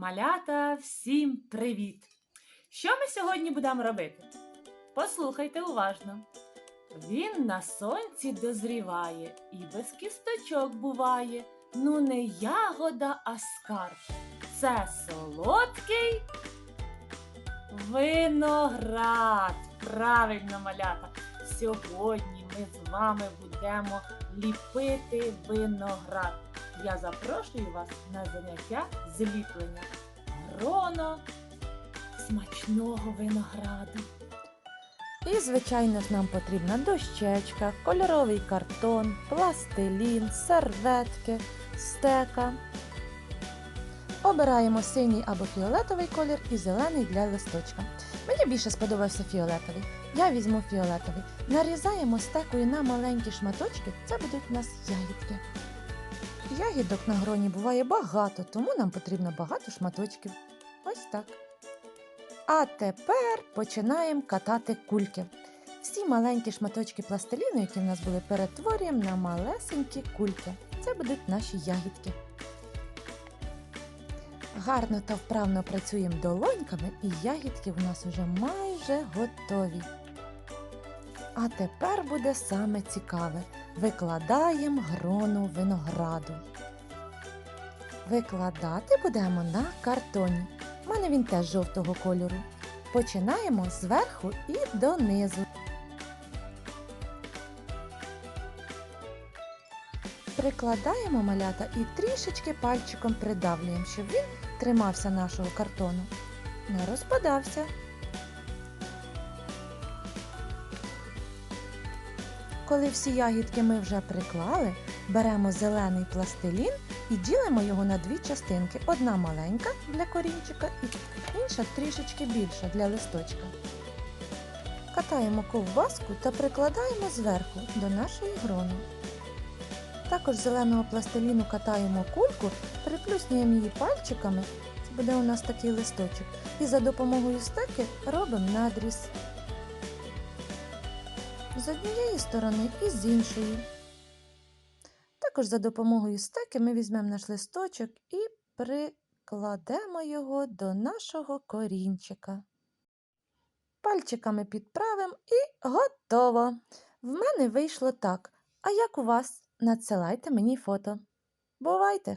Малята, всім привіт! Що ми сьогодні будемо робити? Послухайте уважно. Він на сонці дозріває і без кісточок буває. Ну не ягода, а скарб. Це солодкий виноград. Правильно, малята. Сьогодні ми з вами будемо ліпити виноград. Я запрошую вас на заняття з ліплення гроно смачного винограду. І, звичайно ж, нам потрібна дощечка, кольоровий картон, пластилін, серветки, стека. Обираємо синій або фіолетовий колір і зелений для листочка. Мені більше сподобався фіолетовий. Я візьму фіолетовий. Нарізаємо стекою на маленькі шматочки. Це будуть у нас ягідки. Ягідок на гроні буває багато, тому нам потрібно багато шматочків. Ось так. А тепер починаємо катати кульки. Всі маленькі шматочки пластиліну, які в нас були, перетворюємо на малесенькі кульки. Це будуть наші ягідки. Гарно та вправно працюємо долоньками, і ягідки в нас уже майже готові. А тепер буде саме цікаве. Викладаємо грону винограду. Викладати будемо на картоні. У мене він теж жовтого кольору. Починаємо зверху і донизу. Прикладаємо малята і трішечки пальчиком придавлюємо, щоб він тримався нашого картону. Не розпадався. Коли всі ягідки ми вже приклали, беремо зелений пластилін і ділимо його на дві частинки. Одна маленька для корінчика і інша трішечки більша для листочка. Катаємо ковбаску та прикладаємо зверху до нашої грони. Також зеленого пластиліну катаємо кульку, приплюснюємо її пальчиками. Це буде у нас такий листочок. І за допомогою стеки робимо надріз. З однієї сторони і з іншої. Також за допомогою стеки ми візьмемо наш листочок і прикладемо його до нашого корінчика. Пальчиками підправимо і готово. В мене вийшло так. А як у вас? Надсилайте мені фото. Бувайте!